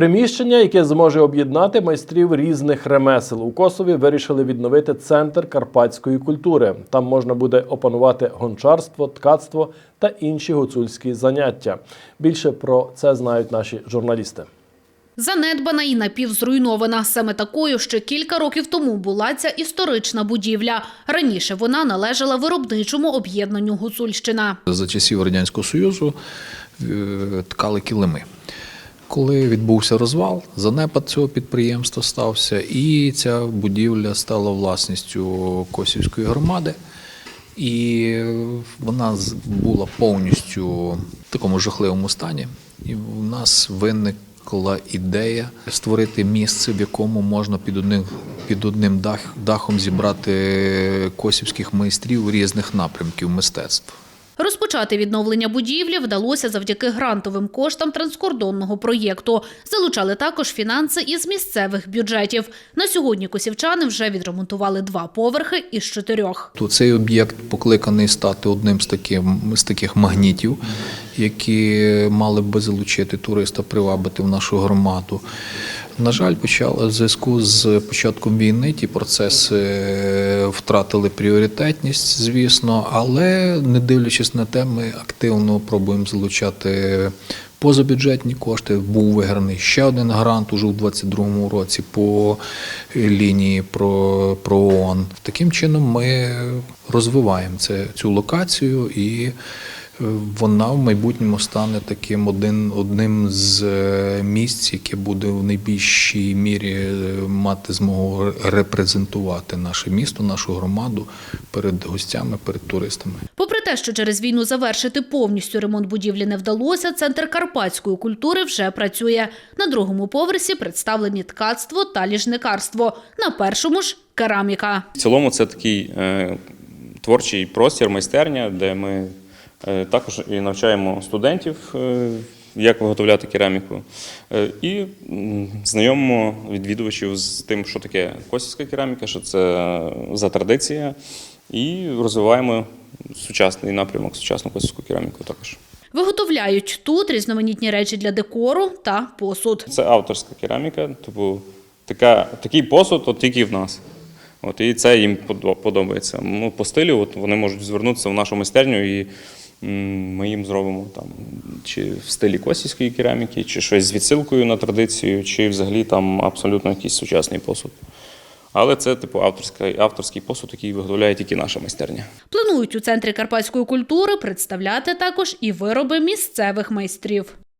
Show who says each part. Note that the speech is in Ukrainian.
Speaker 1: Приміщення, яке зможе об'єднати майстрів різних ремесел. У Косові вирішили відновити центр карпатської культури. Там можна буде опанувати гончарство, ткацтво та інші гуцульські заняття. Більше про це знають наші журналісти.
Speaker 2: Занедбана і напівзруйнована. Саме такою ще кілька років тому була ця історична будівля. Раніше вона належала виробничому об'єднанню Гуцульщина.
Speaker 3: За часів Радянського Союзу е, ткали килими. Коли відбувся розвал, занепад цього підприємства стався, і ця будівля стала власністю Косівської громади. І вона була повністю в такому жахливому стані. І в нас виникла ідея створити місце, в якому можна під одним, під одним дах, дахом зібрати косівських майстрів різних напрямків мистецтва.
Speaker 2: Розпочати відновлення будівлі вдалося завдяки грантовим коштам транскордонного проєкту. Залучали також фінанси із місцевих бюджетів. На сьогодні косівчани вже відремонтували два поверхи із чотирьох.
Speaker 3: Цей об'єкт покликаний стати одним з таких, з таких магнітів, які мали би залучити туриста, привабити в нашу громаду. На жаль, почали в зв'язку з початком війни ті процеси е, втратили пріоритетність, звісно, але не дивлячись на те, ми активно пробуємо залучати позабюджетні кошти. Був виграний ще один грант уже у 2022 році по лінії про, про ООН. Таким чином ми розвиваємо це, цю локацію і вона в майбутньому стане таким один, одним з е, місць, яке буде в найбільшій мірі е, мати змогу репрезентувати наше місто, нашу громаду перед гостями, перед туристами.
Speaker 2: Попри те, що через війну завершити повністю ремонт будівлі не вдалося, центр карпатської культури вже працює. На другому поверсі представлені ткацтво та ліжникарство. На першому ж кераміка.
Speaker 4: В цілому це такий е, творчий простір, майстерня, де ми також і навчаємо студентів, е, як виготовляти кераміку, е, і знайомимо відвідувачів з тим, що таке косівська кераміка, що це за традиція, і розвиваємо сучасний напрямок, сучасну косівську кераміку також.
Speaker 2: Виготовляють тут різноманітні речі для декору та посуд.
Speaker 4: Це авторська кераміка, тобто така, такий посуд от тільки в нас. От, і це їм подобається. Ну, по стилю от, вони можуть звернутися в нашу майстерню, і ми їм зробимо там, чи в стилі косівської кераміки, чи щось з відсилкою на традицію, чи взагалі там абсолютно якийсь сучасний посуд. Але це типу авторський, авторський посуд, який виготовляє тільки наша майстерня.
Speaker 2: Планують у центрі карпатської культури представляти також і вироби місцевих майстрів.